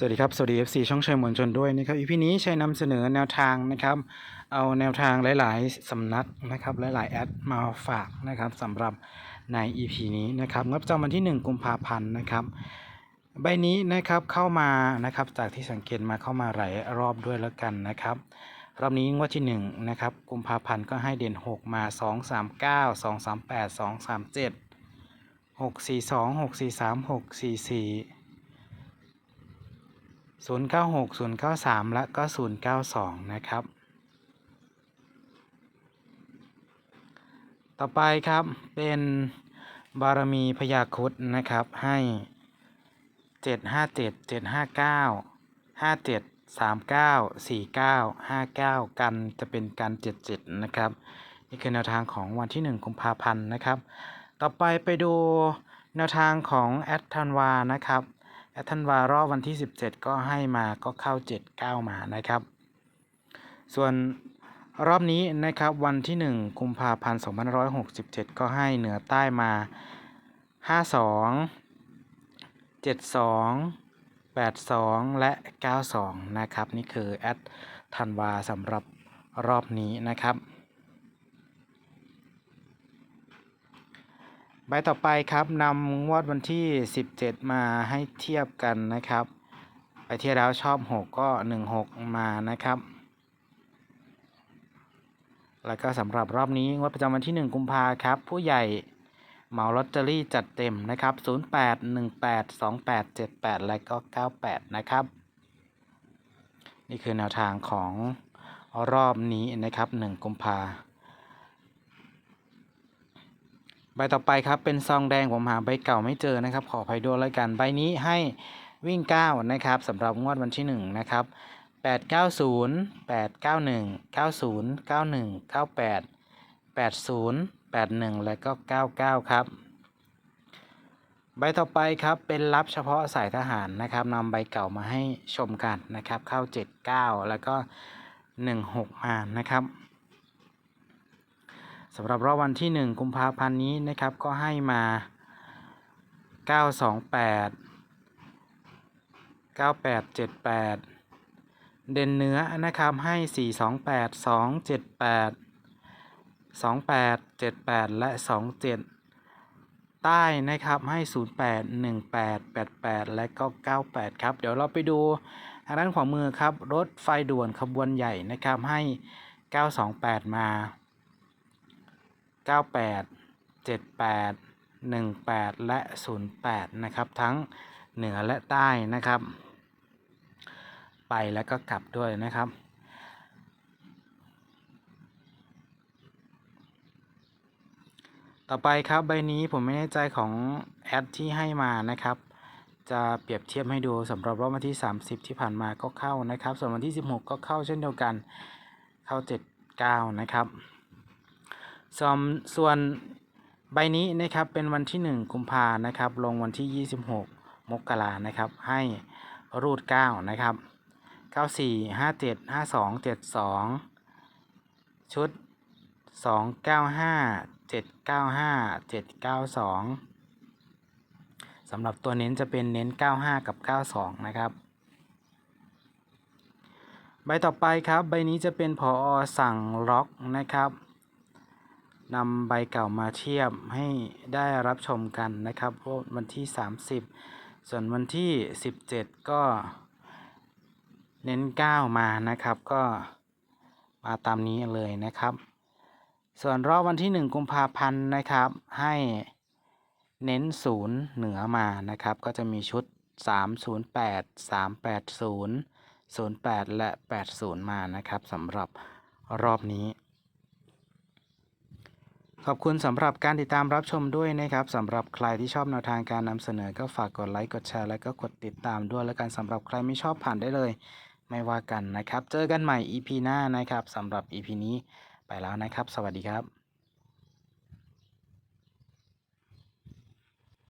สวัสดีครับ สวัสดี FC ช่องชัยมวลชนด้วยนะครับอีพีนี้ชัยนำเสนอแนวทางนะครับ เอาแนวทางหลาย ๆสำนักนะครับหลาย ๆ แอดมาฝากนะครับสำหรับใน EP นี้นะครับงบประจำวันที่ 1 กุมภาพันธ์นะครับ ใบนี้นะครับเข้ามานะครับจากที่สังเกตมาเข้ามาหลายรอบด้วยแล้วกันนะครับรอบนี้งวดที่1นะครับกุมภาพันธ์ก็ให้เด่น 6 มา 2 3 9 2 3 8 2 3 7 6 4 2 6 4 3 6 4 4 096 093 และก็ 092 นะครับ ต่อไปครับเป็นบารมีพยาคุดนะครับให้ 757 759 57 39 49 59 กันจะเป็นกัน77 นะครับ นี่คือแนวทางของวันที่ 1 กุมภาพันธ์นะครับ ต่อไปไปดูแนวทางของแอดทันวานะครับ แอดทันวารอบวันที่ 17 ก็ให้มาก็เข้า 79 มานะครับ ส่วนรอบนี้นะครับวันที่ 1 กุมภาพันธ์2567 ก็ให้เหนือใต้มา 52 72 82 และ 92 นะครับ นี่คือแอดทันวาสำหรับรอบนี้นะครับ ใบต่อไปครับนำงวดวันที่ 17 มาให้เทียบกันนะครับ ไปเทียบแล้วชอบ 6 ก็ 16 มานะครับ แล้วก็สำหรับรอบนี้งวดประจำวันที่ 1 กุมภาครับ ผู้ใหญ่เหมาลอตเตอรี่จัดเต็มนะครับ 08 18 28 78 และก็ 98 นะครับ นี่คือแนวทางของรอบนี้นะครับ 1 กุมภา ใบต่อไปครับเป็นซองแดงผมหาใบเก่าไม่เจอนะครับ ขออภัยด้วยแล้วกันใบนี้ให้วิ่ง 9 นะครับสำหรับงวดวันที่ 1 นะครับ 890 891 90 91 98 80 81 และก็ 99 ครับ ใบต่อไปครับเป็นรับเฉพาะสายทหารนะครับนำใบเก่ามาให้ชมกันนะครับ เข้า 79 แล้วก็ 16มานะครับ สำหรับรอบวันที่ 1 กุมภาพันธ์นี้นะครับก็ให้มา 928 9878 เด่นเนื้อนะครับให้ 428 278 28 78 และ 27 ใต้นะครับให้ 08 18 88 และก็ 98 ครับ เดี๋ยวเราไปดูทางด้านขวามือครับ รถไฟด่วนขบวนใหญ่นะครับให้ 928 มา 98 78 18 และ 08 นะครับ ทั้งเหนือและใต้นะครับ ไปแล้วก็กลับด้วยนะครับต่อไปครับใบนี้ผมไม่แน่ใจของแอดที่ให้มานะครับ จะเปรียบเทียบให้ดูสำหรับรอบวันที่ 30 ที่ผ่านมาก็เข้านะครับ ส่วนวันที่ 16 ก็เข้าเช่นเดียวกันเข้า 79 นะครับ ส่วนส่วนใบนี้นะครับเป็นวันที่ 1 กุมภานะครับ ลงวันที่ 26 มกรานะครับ ให้รูด 9 นะครับ 94 57 52 72 ชุด 295 795 792สำหรับตัวเน้นจะเป็นเน้น 95 กับ 92 นะครับ ใบต่อไปครับ ใบนี้จะเป็นพอสั่งล็อกนะครับ นำใบเก่ามาเทียบให้ได้รับชมกันนะครับเพราะวันที่ 30 ส่วนวันที่ 17 ก็เน้น 9 มานะครับ ก็มาตามนี้เลยนะครับ ส่วนรอบวันที่ 1 กุมภาพันธ์นะครับ ให้เน้น0เหนือมานะครับ ก็จะมีชุด 308 380 08 และ 80 มานะครับสำหรับรอบนี้ ขอบคุณสำหรับการติดตามรับชมด้วยนะครับสำหรับใครที่ชอบแนวทางการนำเสนอก็ฝากกดไลค์กดแชร์ และก็กดติดตามด้วยแล้วกันสำหรับใครไม่ชอบผ่านได้เลย ไม่ว่ากันนะครับ เจอกันใหม่ EP หน้านะครับสำหรับ EP นี้ไปแล้วนะครับ สวัสดีครับ